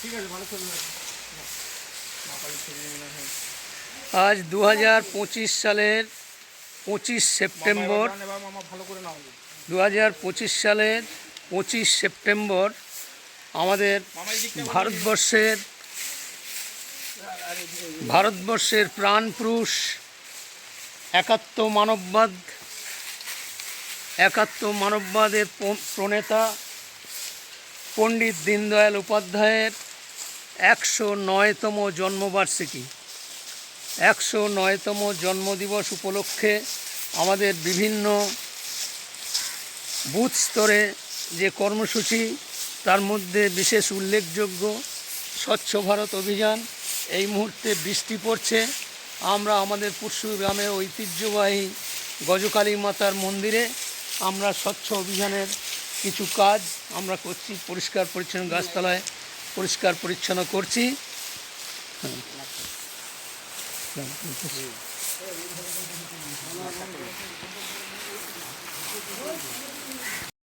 ঠিক আছে ভালো ছবি আজ দু হাজার পঁচিশ সালের পঁচিশ সেপ্টেম্বর দু হাজার পঁচিশ সালের পঁচিশ সেপ্টেম্বর আমাদের ভারতবর্ষের ভারতবর্ষের প্রাণপুরুষ একাত্ম মানববাদ একাত্ম মানববাদের প্রণেতা পণ্ডিত দীনদয়াল উপাধ্যায়ের একশো নয়তম জন্মবার্ষিকী। একশো নয়তম জন্মদিবস উপলক্ষে আমাদের বিভিন্ন বুথ স্তরে যে কর্মসূচি, তার মধ্যে বিশেষ উল্লেখযোগ্য স্বচ্ছ ভারত অভিযান। এই মুহূর্তে বৃষ্টি পড়ছে। আমরা আমাদের পুরসু গ্রামে ঐতিহ্যবাহী গজকালী মাতার মন্দিরে আমরা স্বচ্ছ অভিযানের কিছু কাজ আমরা করছি। পরিষ্কার পরিচ্ছন্ন গাছতলায় পরিষ্কার পরিচ্ছন্ন করছি হ্যাঁ।